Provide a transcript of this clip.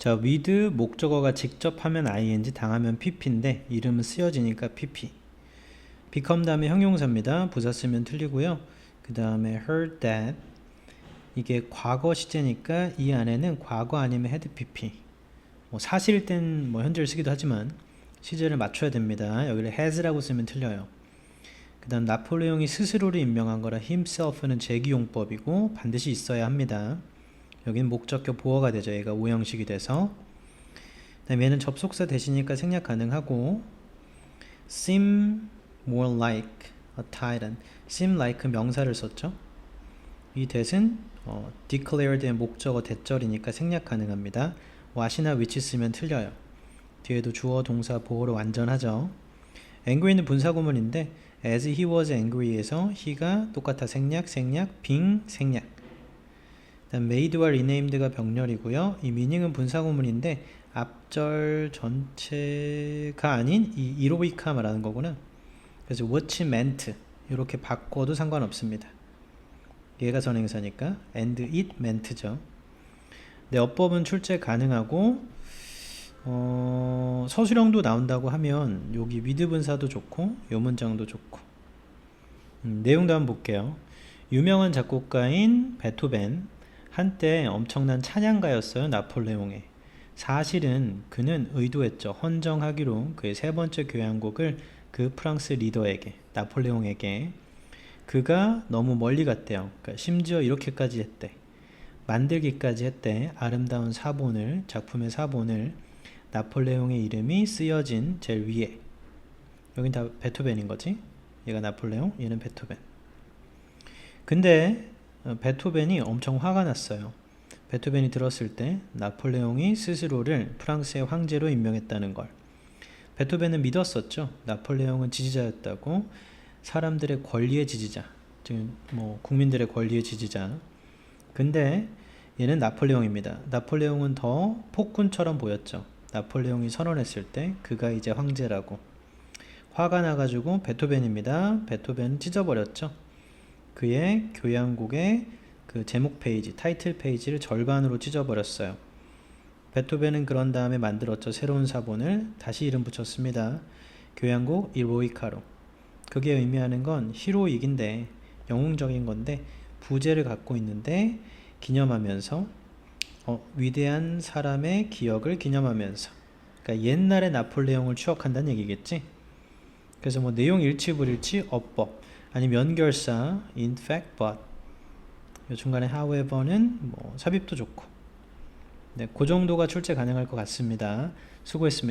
자, with 목적어가 직접 하면 ing, 당하면 pp인데 이름은 쓰여지니까 pp. become 다음에 형용사입니다. 부사 쓰면 틀리고요. 그 다음에 heard that 이게 과거 시제니까 이 안에는 과거 아니면 had pp. 뭐 사실 땐뭐 현재를 쓰기도 하지만 시제를 맞춰야 됩니다. 여기를 has라고 쓰면 틀려요. 그 다음 나폴레옹이 스스로를 임명한 거라 himself는 제기용법이고 반드시 있어야 합니다. 여기는 목적격 보어가 되죠. 얘가 오형식이 돼서 그다음 얘는 접속사 대신이니까 생략 가능하고 seem more like a titan seem like 명사를 썼죠. 이 that은 어, declared의 목적어 대절이니까 생략 가능합니다. what이나 which 쓰면 틀려요. 뒤에도 주어 동사 보어로 완전하죠. angry는 분사구문인데 as he was angry에서 he가 똑같아 생략 생략 being 생략 그 다음 made와 renamed가 병렬이고요. 이 meaning은 분사구문인데 앞절 전체가 아닌 이 이로이카 말하는 거구나. 그래서 what meant 이렇게 바꿔도 상관없습니다. 얘가 선행사니까 and it meant죠. 네, 어법은 출제 가능하고 어, 서술형도 나온다고 하면 여기 위드 분사도 좋고 요 문장도 좋고 음, 내용도 한번 볼게요. 유명한 작곡가인 베토벤 한때 엄청난 찬양가였어요 나폴레옹의. 사실은 그는 의도했죠. 헌정하기로 그의 세 번째 교향곡을 그 프랑스 리더에게 나폴레옹에게. 그가 너무 멀리 갔대요. 그러니까 심지어 이렇게까지 했대. 만들기까지 했대. 아름다운 사본을 작품의 사본을. 나폴레옹의 이름이 쓰여진 제일 위에. 여긴 다 베토벤인 거지? 얘가 나폴레옹? 얘는 베토벤. 근데 어, 베토벤이 엄청 화가 났어요. 베토벤이 들었을 때 나폴레옹이 스스로를 프랑스의 황제로 임명했다는 걸. 베토벤은 믿었었죠. 나폴레옹은 지지자였다고 사람들의 권리의 지지자, 즉뭐 국민들의 권리의 지지자. 근데 얘는 나폴레옹입니다. 나폴레옹은 더 폭군처럼 보였죠. 나폴레옹이 선언했을 때 그가 이제 황제라고. 화가 나가지고 베토벤입니다. 베토벤 찢어버렸죠. 그의 교향곡의 그 제목 페이지, 타이틀 페이지를 절반으로 찢어버렸어요. 베토벤은 그런 다음에 만들었죠. 새로운 사본을 다시 이름 붙였습니다. 교향곡 이로이카로. 그게 의미하는 건 히로익인데 영웅적인 건데 부제를 갖고 있는데 기념하면서 어, 위대한 사람의 기억을 기념하면서 그러니까 옛날의 나폴레옹을 추억한다는 얘기겠지. 그래서 뭐 내용 일치 불일치 어법 아니면 연결사 in fact but 요 중간에 however는 뭐 삽입도 좋고 네, 그 정도가 출제 가능할 것 같습니다. 수고했습니다.